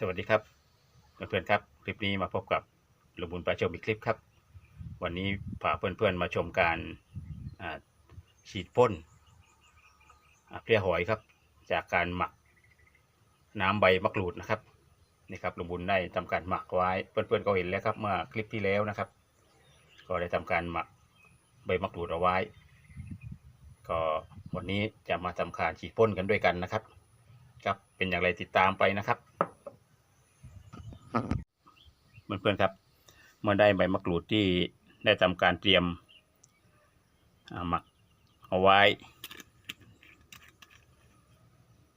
สวัสดีครับเพื่อนๆครับ คลิปนี้มาพบกับลุงบุญประชมอีกคลิปครับ วันนี้พาเพื่อนๆมาชมการฉีดพ่นเพลี้ยหอยครับ จากการหมักน้ำใบมะกรูดนะครับนี่ครับลุงบุญได้ทำการหมักไว้ เพื่อนๆก็เห็นแล้วครับเมื่อคลิปที่แล้วนะครับ ก็ได้ทำการหมักใบมะกรูดเอาไว้ ก็วันนี้จะมาทำการฉีดพ่นกันด้วยกันนะครับ ครับเป็นอย่างไรติดตามไปนะครับ เพื่อนๆครับ เมื่อได้ใบมะกรูดที่ได้ทำการเตรียมหมักเอาไว้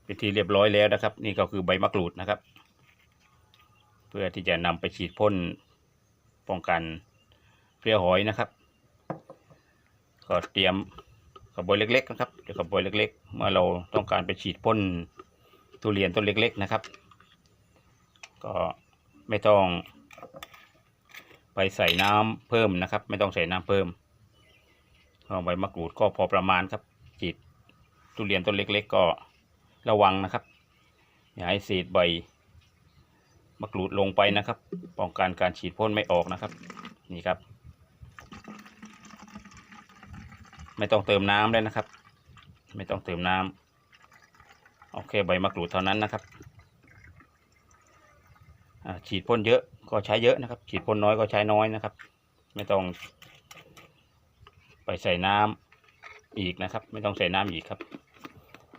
เป็นที่เรียบร้อยแล้วนะครับ นี่ก็คือใบมะกรูดนะครับ เพื่อที่จะนำไปฉีดพ่นป้องกันเพลี้ยหอยนะครับก็เตรียมกระบวยเล็กๆนะครับเดี๋ยวกระบวยเล็ก ๆ เมื่อเราต้องการไปฉีดพ่นทุเรียนต้นเล็ก ๆ นะครับ ก็ไม่ต้อง ไปใส่น้ำเพิ่มนะครับ ไม่ต้องใส่น้ำเพิ่มเอาใบมะกรูดก็พอประมาณครับฉีดทุเรียนต้นเล็ก ๆ ก็ระวังนะครับ อย่าให้เศษใบมะกรูดลงไปนะครับ ป้องกันการฉีดพ่นไม่ออกนะครับ นี่ครับ ไม่ต้องเติมน้ำเลยนะครับ ไม่ต้องเติมน้ำเอาแค่ใบมะกรูดเท่านั้นนะครับ ฉีดพ่นเยอะก็ใช้เยอะนะครับ ฉีดพ่นน้อยก็ใช้น้อยนะครับ ไม่ต้อง ไปใส่น้ำอีกนะครับ ไม่ต้องใส่น้ำอีกครับ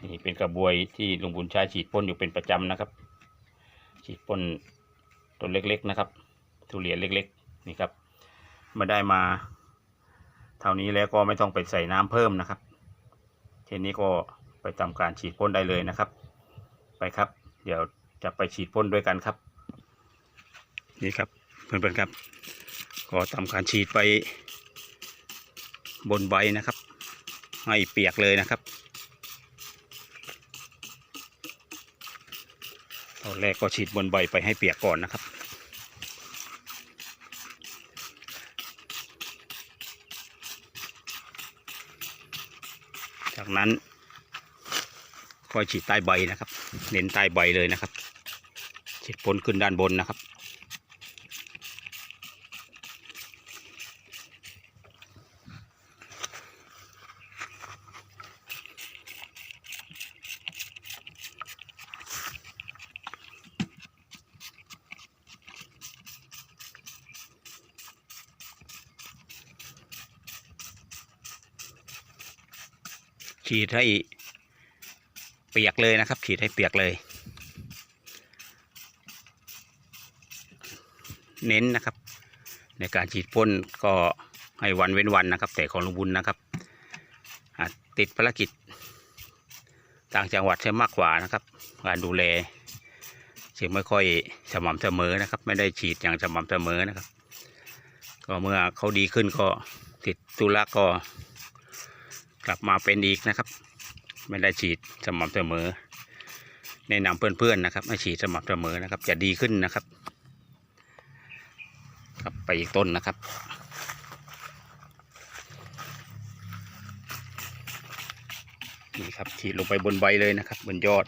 นี่เป็นกระบวยที่ลุงบุญใช้ฉีดพ่นอยู่เป็นประจำนะครับ ฉีดพ่นต้นเล็ก ๆนะครับ ทุเรียนเล็ก ๆ นี่ครับมาได้มา เท่านี้แล้วก็ไม่ต้องไปใส่น้ำเพิ่มนะครับทีนี้ก็ไปทำการฉีดพ่นได้เลยนะครับ ไปครับ เดี๋ยวจะไปฉีดพ่นด้วยกันครับ นี่ครับเพื่อนๆครับก็ทำการฉีดไปบนใบนะครับ ให้เปียกเลยนะครับตอนแรกก็ฉีดบนใบไปให้เปียกก่อนนะครับจากนั้นค่อยฉีดใต้ใบนะครับ เน้นใต้ใบเลยนะครับ ฉีดพ่นขึ้นด้านบนนะครับ ฉีดให้เปียกเลยนะครับ ฉีดให้เปียกเลย เน้นนะครับ ในการฉีดพ่นก็ให้วันเว้นวันนะครับ แต่ของลุงบุญนะครับติดภารกิจต่างจังหวัดใช่มากกว่านะครับ การดูแลจึงไม่ค่อยสม่ำเสมอนะครับ ไม่ได้ฉีดอย่างสม่ำเสมอนะครับ ก็เมื่อเขาดีขึ้นก็ติดตุระก็ กลับมาเป็นอีกนะครับ ไม่ได้ฉีดสม่ำเสมอ แนะนำเพื่อนๆนะครับให้ฉีดสม่ำเสมอนะครับ จะดีขึ้นนะครับครับไปอีกต้นนะครับนี่ครับฉีดลงไปบนใบเลยนะครับ บนยอด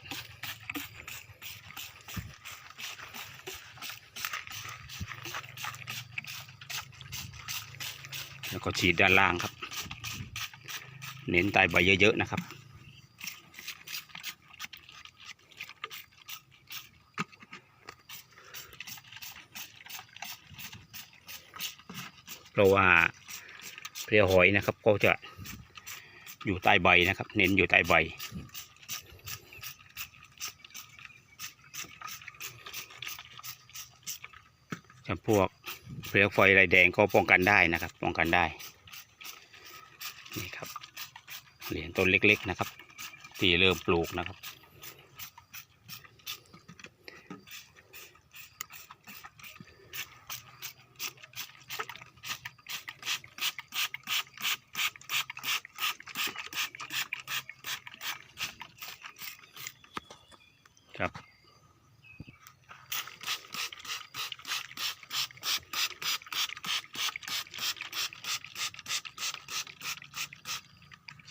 แล้วก็ฉีดด้านล่างครับ เน้นใต้ใบเยอะๆนะครับ เพราะว่าเพลียหอยนะครับก็จะอยู่ใต้ใบนะครับ เน้นอยู่ใต้ใบจำพวกเพลียไฟลายแดงก็ป้องกันได้นะครับ ป้องกันได้ นี่ครับ เหรียญ ต้นเล็กๆนะครับ ที่เริ่มปลูกนะครับครับ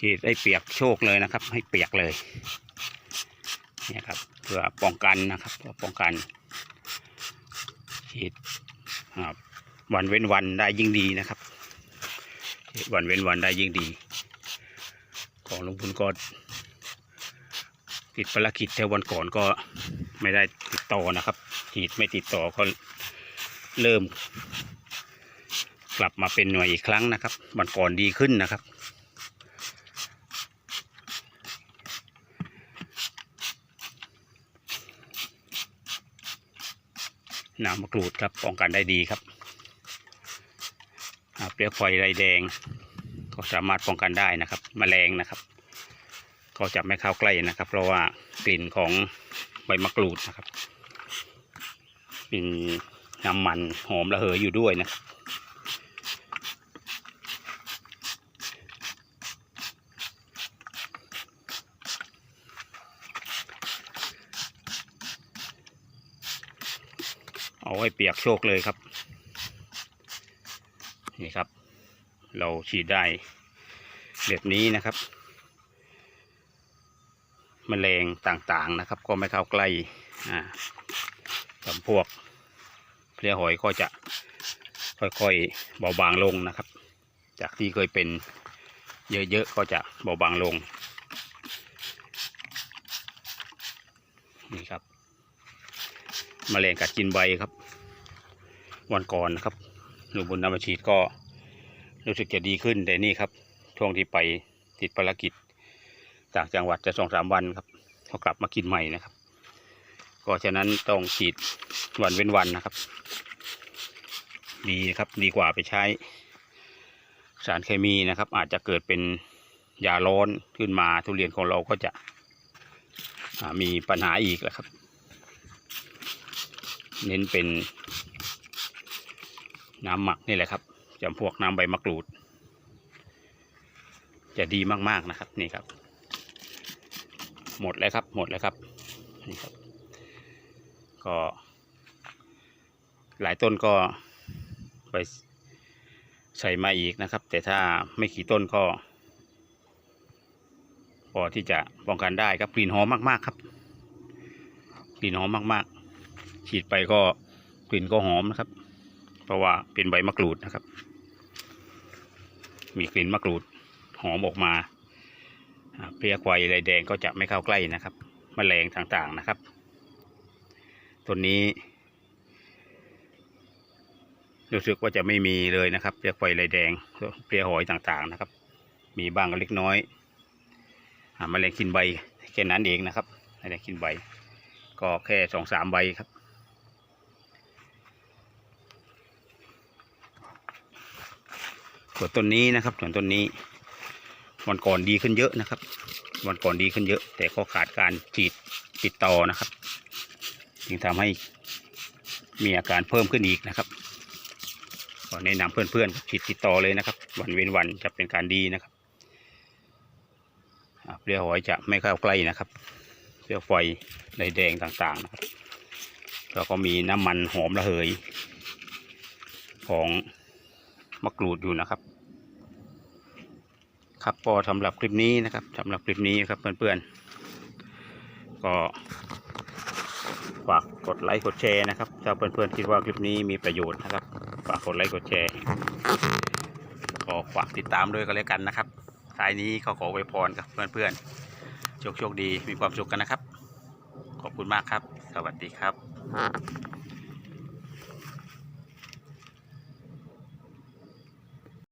ฉีดให้เปียกโชคเลยนะครับ ให้เปียกเลยเนี่ยครับเพื่อป้องกันนะครับเพื่อป้องกันฉีดวันเว้นวันได้ยิ่งดีนะครับฉีดวันเว้นวันได้ยิ่งดี ของลงพุนก็ติดภารกิจแต่วันก่อนก็ไม่ได้ติดต่อนะครับฉีดไม่ติดต่อก็เริ่ม กลับมาเป็นหน่วยอีกครั้งนะครับวันก่อนดีขึ้นนะครับ น้ำมะกรูดครับป้องกันได้ดีครับเปลือกใยไรแดง ก็สามารถป้องกันได้นะครับแมลงนะครับ ก็จะไม่เข้าใกล้นะครับ เพราะว่ากลิ่นของใบมะกรูดนะครับมีน้ำมันหอมระเหยอยู่ด้วยนะครับ เอาให้เปียกโชกเลยครับ นี่ครับ เราฉีดได้แบบนี้นะครับแมลงต่างๆนะครับ ก็ไม่เข้าใกล้อ่าจำพวกเพลี้ยหอยก็จะค่อยๆเบาบางลงนะครับ จากที่เคยเป็นเยอะๆก็จะเบาบางลงนี่ครับ มแมลงกัดกินใบครับ วันก่อนนะครับหนูบุญนำมาฉีดก็รู้สึกจะดีขึ้นแต่นี่ครับ ช่วงที่ไปติดภารกิจ จากจังหวัดจะสองสามวันครับเขากลับมากินใหม่นะครับ ก็ฉะนั้นต้องฉีดวันเว้นวันนะครับ ดีครับดีกว่าไปใช้ สารเคมีนะครับ อาจจะเกิดเป็นยาร้อนขึ้นมาทุเรียนของเราก็จะมีปัญหาอีกแหละครับ เน้นเป็นน้ำหมักนี่แหละครับจำพวกน้ำใบมะกรูด จะดีมากๆนะครับนี่ครับ หมดแล้วครับหมดแล้วครับนี่ครับ ก็ หลายต้นก็ไปใส่มาอีกนะครับ แต่ถ้าไม่กี่ต้นก็พอที่จะป้องกันได้ครับกลิ่นหอมมากๆครับกลิ่นหอมมาก ฉีดไปก็กลิ่นก็หอมนะครับ เพราะว่าเป็นใบมะกรูดนะครับ มีกลิ่นมะกรูดหอมออกมาเพลียควายไรแดงก็จะไม่เข้าใกล้นะครับแมลงต่างๆนะครับต้นนี้รู้สึกว่าจะไม่มีเลยนะครับเพลียควายไรแดงเพลียหอยต่างๆนะครับ มีบ้างเล็กน้อยอ่าแมลงกินใบแค่นั้นเองนะครับแมลงกินใบ ก็แค่สองสามใบครับ ส่วนต้นนี้นะครับส่วนต้นนี้ วันก่อนดีขึ้นเยอะนะครับ วันก่อนดีขึ้นเยอะ แต่ก็ขาดการฉีดติดต่อนะครับ จึงทำให้มีอาการเพิ่มขึ้นอีกนะครับก็แนะนำเพื่อนๆฉีดติดต่อเลยนะครับ วันเว้นวันจะเป็นการดีนะครับเปลือกหอยจะไม่เข้าใกล้นะครับเปลือกไฟในแดงต่างๆนะครับแล้วก็มีน้ำมันหอมระเหยของ มะกรูดอยู่นะครับ ครับพอสำหรับคลิปนี้นะครับสำหรับคลิปนี้ครับเพื่อนๆ ก็ฝากกดไลค์กดแชร์นะครับถ้าเพื่อนๆคิดว่าคลิปนี้มีประโยชน์นะครับ ฝากกดไลค์กดแชร์ก็ฝากติดตามด้วยกันแล้วกันนะครับท้ายนี้ก็ขอไวพรกับเพื่อนๆโชคโชคดีมีความสุขกันนะครับ ขอบคุณมากครับ สวัสดีครับ